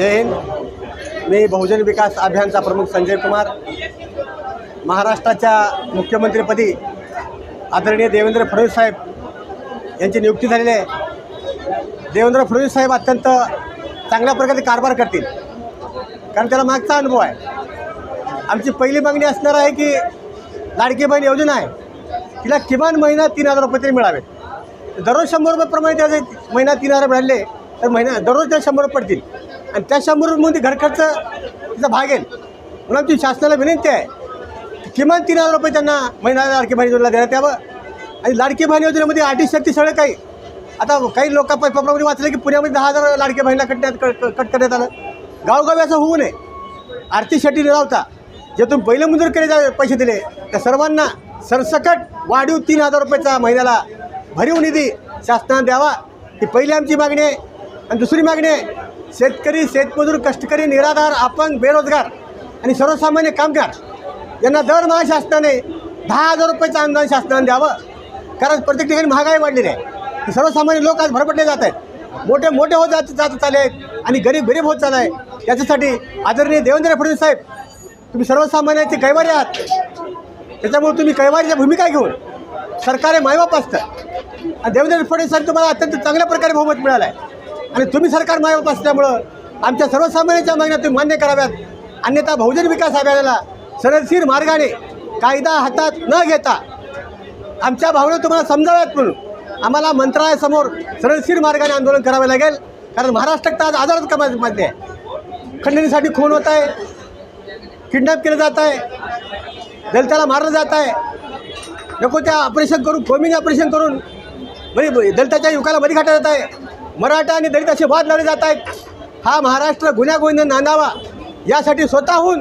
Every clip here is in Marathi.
जय हिंद. मी बहुजन विकास अभियानचा प्रमुख संजय कुमार. महाराष्ट्राच्या मुख्यमंत्रीपदी आदरणीय देवेंद्र फडणवीस साहेब यांची नियुक्ती झालेली आहे. देवेंद्र फडणवीस साहेब अत्यंत चांगल्या प्रकारे कारभार करतील. कारण त्याला मागचा अनुभव आहे. आमची पहिली मागणी असणार आहे की लाडकी बहीण योजना आहे. तिला किमान महिना तीन हजार रुपये तरी मिळावेत. दररोज शंभर रुपयेप्रमाणे त्याचे महिना तीन हजार मिळाले तर महिना दररोज त्या शंभर रुपये पडतील. आणि त्या शंभर रुपये घर भाग येईल. म्हणून आमची शासनाला विनंती आहे किमान तीन हजार रुपये त्यांना महिना लाडकी बहीण योजनेला देण्यात यावं. आणि लाडकी बहीण योजनेमध्ये अटी शक्ती सगळं काही. आता काही लोक पेपरमध्ये वाचले की पुण्यामध्ये दहा हजार लाडकी बहिणीला कटण्यात कट कट करण्यात आलं. गावगावी असं होऊ नये. आर्थिक न निरावता ज्यातून पहिलं मंजूर केले पैसे दिले त्या सर्वांना सरसकट वाढीव तीन हजार रुपयाचा महिन्याला भरीव निधी शासनानं द्यावा. ही पहिली आमची मागणी आहे. आणि दुसरी मागणी आहे शेतकरी शेतमजूर कष्टकरी निराधार आपण बेरोजगार आणि सर्वसामान्य कामगार यांना दरमहा शासनाने दहा हजार रुपयाचं अनुदान शासनाने द्यावं. कारण प्रत्येक ठिकाणी महागाई वाढलेली आहे. सर्वसामान्य लोक आज भरपटले जात आहेत. मोठे मोठे होत जात जात चालले आहेत आणि गरीब गरीब होत चालला आहे याच्यासाठी आदरणीय देवेंद्र फडणवीस साहेब तुम्ही सर्वसामान्यांचे कैवारी आहात. त्याच्यामुळे तुम्ही कैवारीच्या भूमिका घेऊन सरकार हे मायबाप असतं आणि देवेंद्र फडणवीस साहेब तुम्हाला अत्यंत चांगल्या प्रकारे बहुमत मिळालं आहे. आणि तुम्ही सरकार मागत असल्यामुळं आमच्या सर्वसामान्यांच्या मागण्या तुम्ही मान्य कराव्यात. अन्यथा बहुजन विकास आघाडीला सरळशीर मार्गाने कायदा हातात न घेता आमच्या भावना तुम्हाला समजाव्यात म्हणून आम्हाला मंत्रालयासमोर सरळशीर मार्गाने आंदोलन करावे लागेल. कारण महाराष्ट्रात आज आजारात कमामध्ये आहे. खंडणीसाठी खून होत आहे किडनॅप केलं जात आहे दलिताला मारलं जात आहे. नको त्या ऑपरेशन करून कोमिंग ऑपरेशन करून बरी दलिताच्या युवकाला बरी घाटा जात आहे. मराठा आणि दलित असे वाद लावले जात आहेत. हा महाराष्ट्र गुन्ह्यागोविंद नांदावा यासाठी स्वतःहून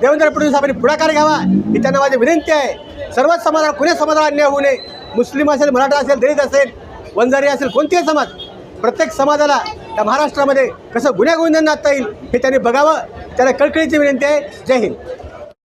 देवेंद्र फडणवीस आपण पुढाकार घ्यावा ही त्यांना माझी विनंती आहे. सर्वच समाजाला कुण्या समाजाला अन्याय होऊ नये. मुस्लिम असेल मराठा असेल दलित असेल वंजारी असेल कोणतेही समाज प्रत्येक समाजाला त्या महाराष्ट्रामध्ये कसं गुन्ह्या नाचता येईल हे त्यांनी बघावं. त्याला कळकळीची विनंती आहे. जय हिंद.